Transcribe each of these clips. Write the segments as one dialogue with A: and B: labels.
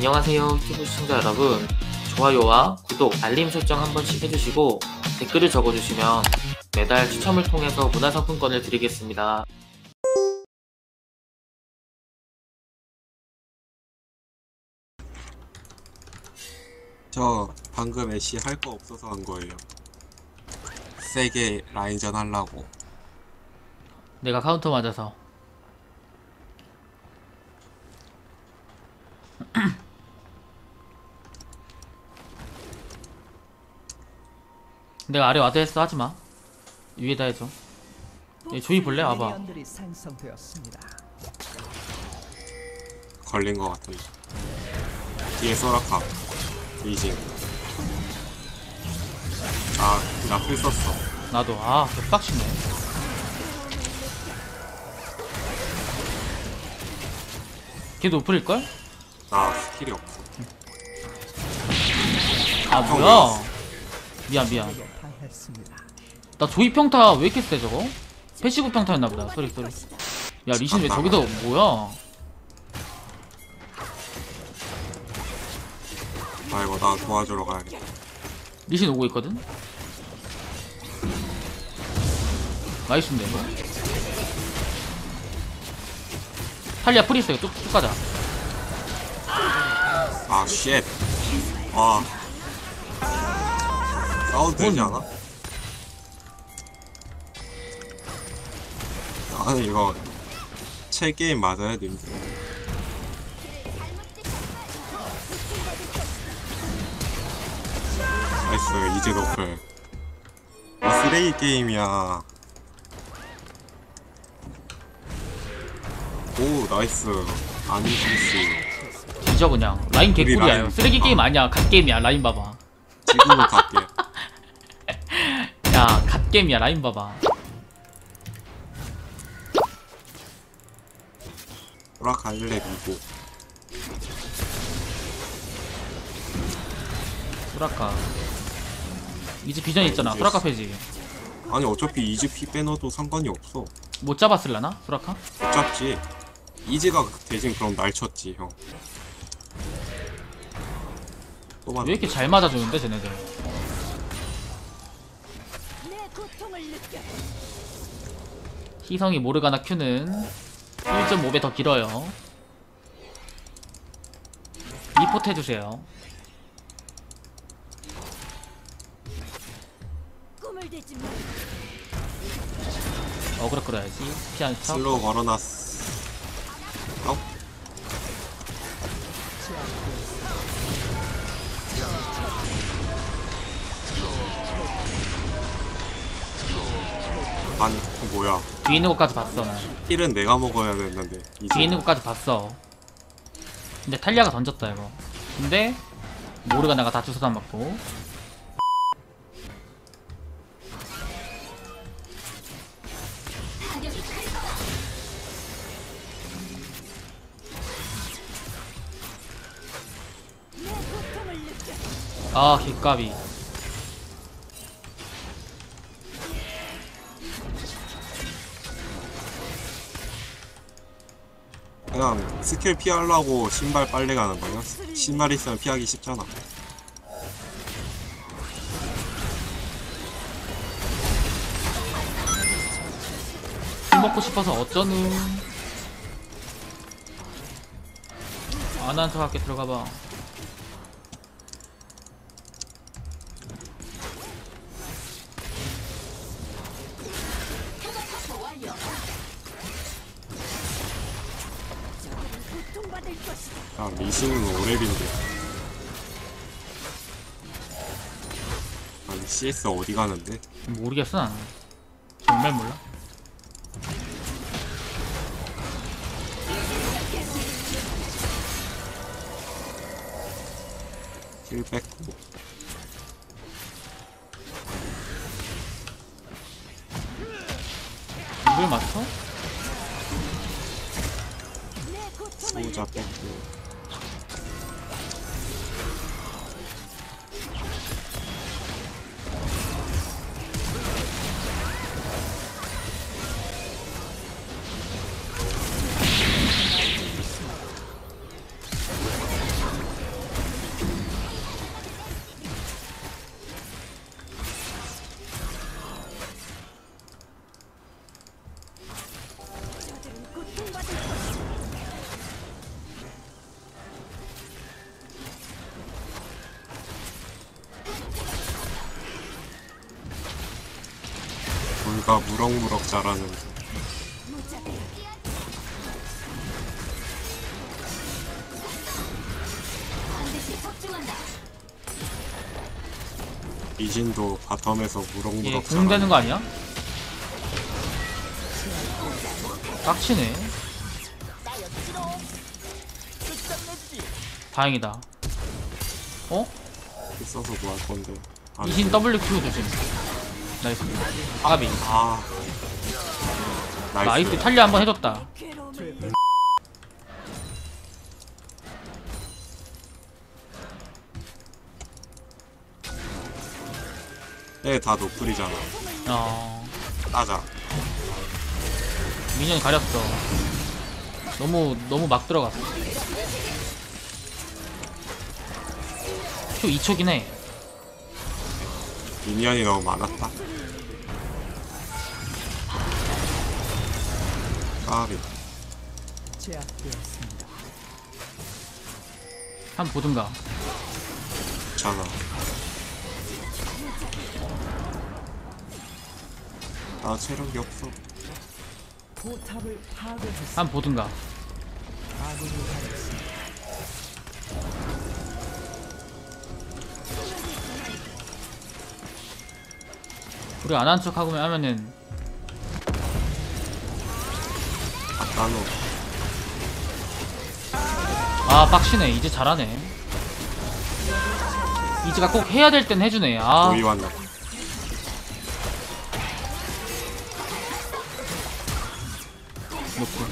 A: 안녕하세요 유튜브 시청자 여러분 좋아요와 구독, 알림 설정 한 번씩 해주시고 댓글을 적어주시면 매달 추첨을 통해서 문화상품권을 드리겠습니다.
B: 저 방금 애쉬 할 거 없어서 한 거예요. 세게 라인전 하려고.
A: 내가 카운터 맞아서 내가 아래 와드 했어 하지마 위에다 해줘 예, 조이 볼래? 와봐.
C: 미니언들이 생성되었습니다.
B: 걸린 거 같은데. 뒤에 소라카. 이징. 아, 나풀 썼어.
A: 나도 아 개빡치네 걔 노플일걸?
B: 나 스킬이 없어.
A: 아 뭐야 미안 미안
C: 이게 다 했습니다.
A: 나 조이 평타 왜 이렇게 세 저거? 패시브 평타였나 보다 쏘리 쏘리 야 리신 왜 저기서 뭐야
B: 아이고, 나 도와주러 가야겠다.
A: 리신 오고 있거든? 나이스인데 이거 탈리아 프리스 이거 쭉쭉 가자
B: 아, 쉣. 아. 싸워도 되지 않아? 아니, 이거. 체 게임 맞아야 돼. 나이스, 이제 노플. 아, 쓰레기 게임이야. 오, 나이스. 아니지스.
A: 뒤져 그냥 라인
B: 우리
A: 개꿀이야
B: 라인.
A: 쓰레기
B: 어.
A: 게임 아니야 갓 게임이야 라인 봐봐
B: 지금은 갈게.
A: 야 갓 게임이야 라인 봐봐
B: 돌아갈래, 미고.
A: 소라카 이제 비전 있잖아 소라카 페이지
B: 아니, 어차피 이즈 피 빼놔도 상관이 없어.
A: 못 잡았을라나 소라카?
B: 못 잡지. 이즈가 대신 그럼 날 쳤지, 형.
A: 또맞왜 이렇게 잘 맞아주는데 쟤네들 희성이 모르가나 큐는 1.5배 더 길어요 리포트 해주세요. 어그로 끌어야지 피한 척
B: 슬로우 걸어놨어. 어? 아니, 그 뭐야.
A: 뒤에 있는 것까지 봤어 난.
B: 힐은 내가 먹어야. 이제
A: 뒤에 있는 것까지 봤어. 근데 탈리아가 던졌다 이거. 근데 모르가 나가 다 주 소단 맞고. 아 개까비
B: 스킬 피하려고 신발 빨래 가는 거야. 신발 있으면 피하기 쉽잖아.
A: 술 먹고 싶어서 어쩌누 아나한테 갈게 들어가봐
B: 야, 리신은 오랩인데. 아니, CS 어디 가는데?
A: 모르겠어 나는 정말 몰라
B: 힐 뺏고.
A: 이걸 맞춰?
B: 소자 뺏고. 내가 무럭무럭 자라는. 이진도 바텀에서
A: 얘
B: 무럭무럭
A: 공 되는 거 아니야? 빡치네. 다행이다. 어?
B: 있어서 뭐 할 건데. 아,
A: 이신 WQ 조심 나이스. 아비.
B: 아.
A: 나이스. 탈리 한번 해줬다.
B: 얘다 노플이잖아.
A: 어.
B: 따자.
A: 미니언 가렸어. 너무 너무 막 들어갔어. 표 2초긴 해
B: 미니언이 너무 많았다 까비
C: 제압되었습니다.
A: 한 번 보든가
B: 괜찮아 나 체력이 없어
C: 포탑을 파괴했습니다.
A: 한 번 보든가
C: 아군이.
A: 우리 안 한 척 하고 하면은.
B: 나노.
A: 아 빡치네. 이제 잘하네. 이제가 꼭 해야 될 땐 해주네. 아.
B: 도이 왔나?
A: 높고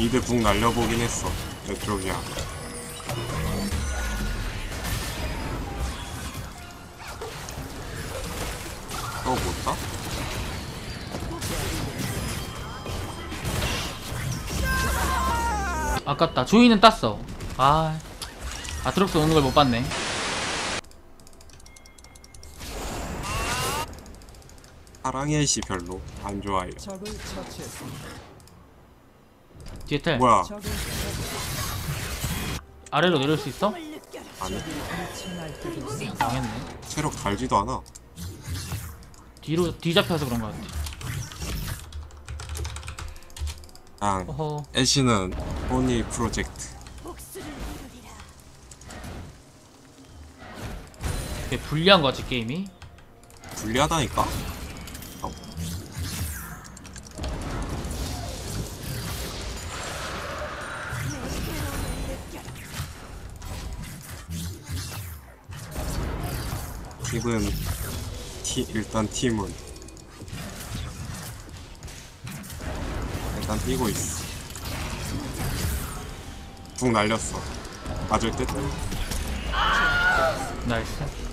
B: 미드 북 날려보긴 했어 이쪽이야. 어 못다?
A: 아깝다. 조이는 땄어. 아 아트록스 오는 걸 못 봤네.
B: 사랑의 시 별로 안 좋아해요.
C: 적을 처치했습니다.
A: 뒤에 텔.
B: 뭐야?
A: 아래로 내릴 수 있어?
B: 아니.
A: 당했네.
B: 체력 달지도 않아.
A: 뒤로 뒤잡혀서 그런 것 같아. 어허.
B: 애쉬는 포니 프로젝트.
A: 되게 불리한 것 같지 게임이?
B: 불리하다니까 팀은 티, 일단 팀은 일단 뛰고 있어. 북 날렸어. 맞을 듯?
A: 나이스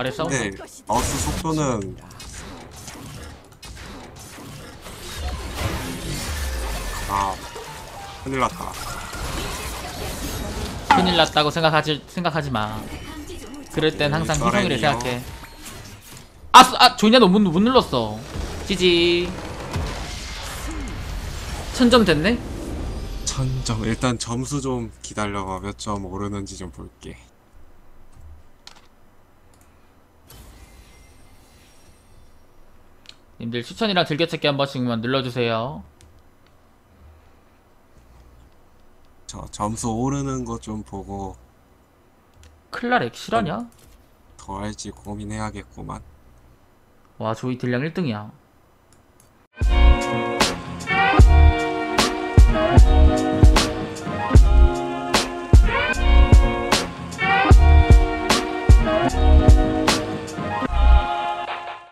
A: 아래 싸움
B: 근데 마우스 속도는 아 큰일 났다.
A: 큰일 났다고 생각하지 생각하지 마. 그럴 땐 항상 희성이를
B: 저래요.
A: 생각해. 아, 스- 아 조이냐 너못 못 눌렀어. 지지 천점 됐네?
B: 천점. 일단 점수 좀 기다려봐. 몇 점 오르는지 좀 볼게
A: 님들 추천이랑 즐겨찾기 한 번씩만 눌러주세요.
B: 저 점수 오르는 거 좀 보고
A: 클라렉 실화냐?
B: 더 할지 고민해야겠구만.
A: 와 조이 딜량 1등이야